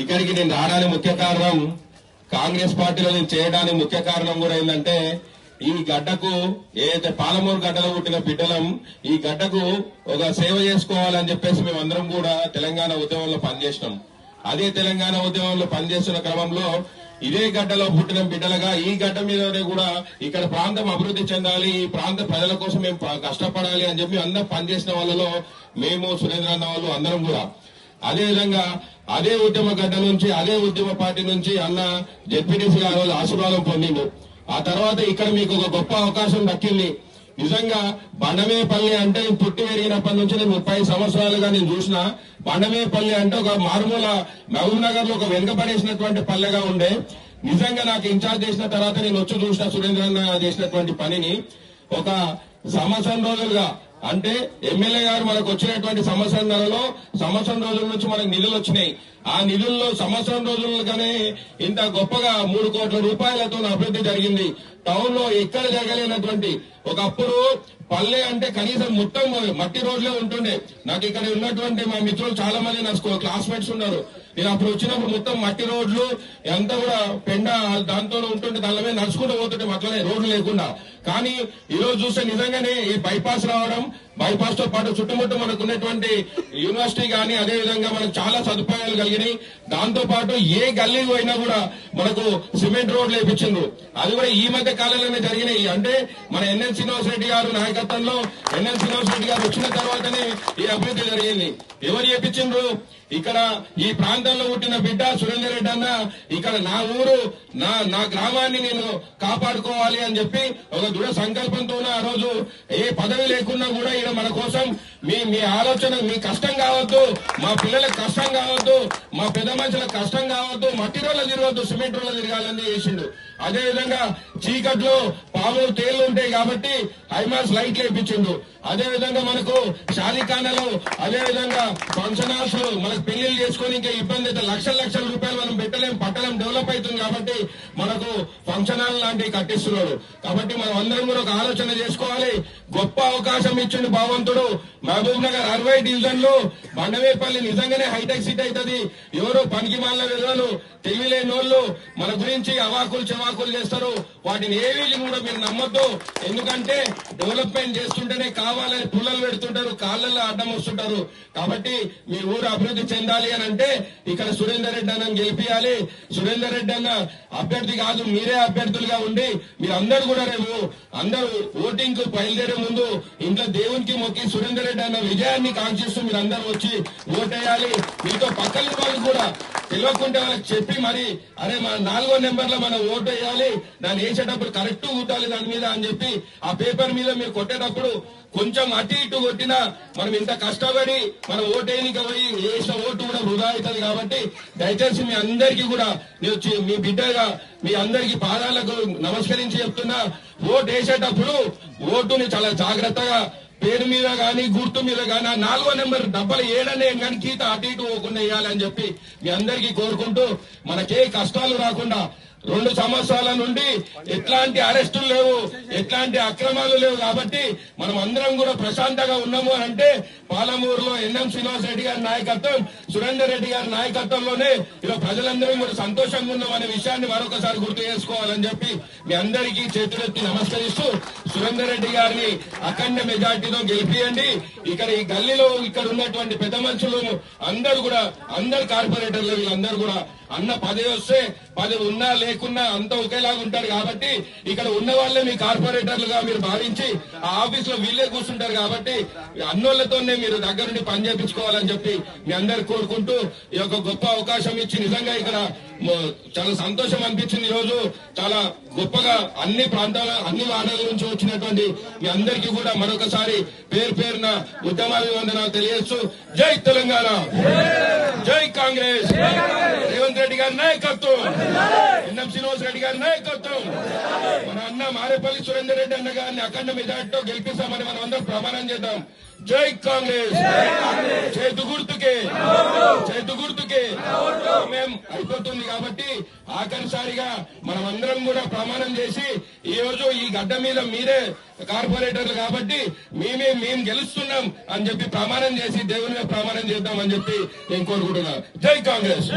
ఇక్కడికి నేను రావడానికి ముఖ్య కారణం కాంగ్రెస్ పార్టీలో నేను చేయడానికి ముఖ్య కారణం కూడా ఏంటంటే ఈ గడ్డకు ఏదైతే పాలమూరు గడ్డలో పుట్టిన బిడ్డలం ఈ గడ్డకు ఒక సేవ చేసుకోవాలని చెప్పేసి మేమందరం కూడా తెలంగాణ ఉద్యమంలో పనిచేసినాం. అదే తెలంగాణ ఉద్యమంలో పనిచేస్తున్న క్రమంలో ఇదే గడ్డలో పుట్టిన బిడ్డలుగా ఈ గడ్డ మీదనే కూడా ఇక్కడ ప్రాంతం అభివృద్ధి చెందాలి ఈ ప్రాంత ప్రజల కోసం మేము కష్టపడాలి అని చెప్పి అందరం పనిచేసిన వాళ్ళలో మేము సురేంద్ర అన్న వాళ్ళు అందరం కూడా. అదే విధంగా అదే ఉద్యమ గడ్డ నుంచి అదే ఉద్యమ పార్టీ నుంచి అన్న జెడ్పీటీసీ గారు ఆశీర్వాదం పొందిండు ఆ తర్వాత ఇక్కడ మీకు ఒక గొప్ప అవకాశం దక్కింది. నిజంగా బండమేపల్లి అంటే నేను పుట్టి పెరిగినప్పటి నుంచి నేను ముప్పై సంవత్సరాలుగా నేను చూసిన బండమేపల్లి అంటే ఒక మారుమూల మహబూబ్ నగర్లో ఒక వెనుకబడేసినటువంటి పల్లెగా ఉండే. నిజంగా నాకు ఇన్ఛార్జ్ చేసిన తర్వాత నేను వచ్చి చూసిన సురేంద్ర చేసినటువంటి పనిని ఒక సంవత్సరం రోజులుగా అంటే ఎమ్మెల్యే గారు మనకు వచ్చినటువంటి సంవత్సరం నెలలో సంవత్సరం రోజుల నుంచి మనకు నిధులు వచ్చినాయి. ఆ నిధుల్లో సంవత్సరం రోజులుగానే ఇంత గొప్పగా మూడు కోట్ల రూపాయలతో అభివృద్ధి జరిగింది. టౌన్లో ఎక్కడ జరగలేనటువంటి ఒకప్పుడు పల్లె అంటే కనీసం మొత్తం మట్టి రోడ్లే ఉంటుండే. నాకు ఇక్కడ ఉన్నటువంటి మా మిత్రులు చాలా మంది నా క్లాస్మేట్స్ ఉన్నారు. నేను అప్పుడు వచ్చినప్పుడు మొత్తం మట్టి రోడ్లు ఎంత కూడా పెండ దాంతో ఉంటుంటే దాని మీద నడుచుకుంటూ పోతుంటే అట్లనే రోడ్లు లేకుండా. కానీ ఈ రోజు చూస్తే నిజంగానే ఈ బైపాస్ రావడం బైపాస్తో పాటు చుట్టుముట్టు మనకు ఉన్నటువంటి యూనివర్సిటీ కానీ అదే విధంగా మనకు చాలా సదుపాయాలు కలిగినాయి. దాంతో పాటు ఏ గల్లీ పోయినా కూడా మనకు సిమెంట్ రోడ్లు వేపించిండ్రు. అది కూడా ఈ మధ్య కాలంలోనే జరిగినాయి. అంటే మన ఎన్ఎల్ శ్రీనివాస్ రెడ్డి గారు నాయకత్వంలో ఎన్ఎల్ శ్రీనివాస్ రెడ్డి గారు వచ్చిన తర్వాతనే ఈ అభివృద్ధి జరిగింది. ఎవరు చేపించిండ్రు? ఇక్కడ ఈ ప్రాంతంలో పుట్టిన బిడ్డ సురేందర్ రెడ్డి అన్న ఇక్కడ నా ఊరు నా నా గ్రామాన్ని నేను కాపాడుకోవాలి అని చెప్పి ఒక దృఢ సంకల్పంతో ఆ రోజు ఏ పదవి లేకున్నా కూడా ఈయన మన కోసం మీ మీ ఆలోచన మీ కష్టం కావద్దు మా పిల్లలకు కష్టం కావద్దు మా పెద్ద మనుషులకు కష్టం కావద్దు మట్టి రోజులు తిరగద్దు సిమెంట్ రోజులు తిరగాలని చేసిండు. అదే విధంగా చీకట్లో పాములు తేళ్ళు ఉంటాయి కాబట్టి హైమాస్ లైట్లు వేయించిండు అదే విధంగా మనకు షాలిఖానాలు అదే విధంగా ఫంక్షన్ హాల్స్ మనకు పెళ్ళిళ్ళు చేసుకొని ఇంకా ఇబ్బంది అయితే లక్షల లక్షల రూపాయలు మనం పెట్టలేం పట్టలేం డెవలప్ అవుతుంది కాబట్టి మనకు ఫంక్షన్ హాల్ లాంటివి కట్టిస్తున్నాడు కాబట్టి మనం అందరం కూడా ఒక ఆలోచన చేసుకోవాలి. గొప్ప అవకాశం ఇచ్చిండు భావంతుడు మహబూబ్ నగర్ అరవై డివిజన్లు బండవేపల్లి నిజంగానే హైటెక్ సిటీ అవుతుంది. ఎవరు పనికి మాలిన విలువలు తెలివిలేని వాళ్ళు మన గురించి అవాకులు చెవాకులు చేస్తారు. వాటిని ఏవి కూడా మీరు నమ్మద్దు. ఎందుకంటే డెవలప్మెంట్ చేస్తుంటేనే కావాలని పుల్లలు పెడుతుంటారు కాళ్ళల్లో అడ్డం వస్తుంటారు. కాబట్టి మీ ఊరు అభివృద్ధి చెందాలి అని అంటే ఇక్కడ సురేందర్ రెడ్డి అన్న గెలిపియాలి. సురేందర్ రెడ్డి అన్న అభ్యర్థి కాదు మీరే అభ్యర్థులుగా ఉండి మీరందరూ కూడా రేపు అందరూ ఓటింగ్కు బయలుదేరే ముందు ఇంట్లో దేవునికి మొక్కి సురేందర్ రెడ్డి అన్న విజయాన్ని కాంక్షిస్తూ మీరు వచ్చి ఓటేయాలి. మీతో పక్కన వాళ్ళు కూడా తెలియకుంటే వాళ్ళకి చెప్పి మరి అరే మన నాలుగో నెంబర్లో మనం ఓటు వేయాలి దాన్ని వేసేటప్పుడు కరెక్ట్ కుట్టాలి దాని మీద అని చెప్పి ఆ పేపర్ మీద మీరు కొట్టేటప్పుడు కొంచెం అటు ఇటు కొట్టినా మనం ఇంత కష్టపడి మనం ఓటు పోయి వేసిన ఓటు కూడా వృధా అవుతుంది కాబట్టి దయచేసి మీ అందరికీ కూడా నేను మీ బిడ్డగా మీ అందరికి పాదాలకు నమస్కరించి చెప్తున్నా. ఓటు వేసేటప్పుడు ఓటుని చాలా జాగ్రత్తగా పేరు మీద గాని గుర్తు మీద కానీ ఆ నాలుగో నెంబర్ డబ్బలు ఏడనే కానీ గీత అటు ఇటు పోకుండా వేయాలని చెప్పి మీ అందరికీ కోరుకుంటూ మనకే కష్టాలు రాకుండా రెండు సంవత్సరాల నుండి ఎట్లాంటి అరెస్టులు లేవు ఎట్లాంటి అక్రమాలు లేవు కాబట్టి మనం అందరం కూడా ప్రశాంతంగా ఉన్నాము అని అంటే పాలమూరులో ఎన్ఎం శ్రీనివాస్ రెడ్డి గారి నాయకత్వం సురేందర్ రెడ్డి గారి నాయకత్వంలోనే ఇలా ప్రజలందరం కూడా సంతోషంగా ఉన్నాం అనే విషయాన్ని మరొకసారి గుర్తు చేసుకోవాలని చెప్పి మీ అందరికీ చేతులెత్తి నమస్కరిస్తూ సురేందర్ రెడ్డి గారిని అఖండ మెజార్టీతో గెలిపియండి. ఇక్కడ ఈ గల్లీలో ఇక్కడ ఉన్నటువంటి పెద్ద మనుషులు అందరూ కూడా అందరు కార్పొరేటర్లు వీళ్ళందరూ కూడా అన్న పదవి వస్తే వాళ్ళు ఉన్నా లేకున్నా అంతా ఒకేలాగా ఉంటారు కాబట్టి ఇక్కడ ఉన్న వాళ్ళే మీ కార్పొరేటర్లుగా మీరు భావించి ఆ ఆఫీస్లో వీళ్ళే కూర్చుంటారు కాబట్టి అన్నోళ్ళతోనే మీరు దగ్గరుండి పని చేపించుకోవాలని చెప్పి మీ అందరు కోరుకుంటూ ఈ యొక్క గొప్ప అవకాశం ఇచ్చి నిజంగా ఇక్కడ చాలా సంతోషం అనిపించింది ఈ రోజు. చాలా గొప్పగా అన్ని ప్రాంతాల అన్ని వార్డుల నుంచి వచ్చినటువంటి మీ అందరికీ కూడా మరొకసారి పేరు పేరున ఉద్యమాభివందనాలు తెలియజేస్తూ జై తెలంగాణ. జై కాంగ్రెస్. రేవంత్ రెడ్డి గారి నాయకత్వం. ఎన్ఎం శ్రీనివాస్ రెడ్డి గారి నాయకత్వం. మన అన్న మారేపల్లి సురేందర్ రెడ్డి అన్న గారిని అఖండ మెజార్టీతో గెలిపిస్తామని మనం అందరం ప్రమాణం చేద్దాం. జై కాంగ్రెస్. చేతు గుర్తుకే. చేతు గుర్తుకే. సమయం అయిపోతుంది కాబట్టి ఆఖరిసారిగా మనం అందరం కూడా ప్రమాణం చేసి ఈ రోజు ఈ గడ్డ మీద మీరే కార్పొరేటర్లు కాబట్టి మేమే మేము గెలుస్తున్నాం అని చెప్పి ప్రమాణం చేసి దేవుని ప్రమాణం చేద్దాం అని చెప్పి నేను కోరుకుంటున్నాను. జై కాంగ్రెస్.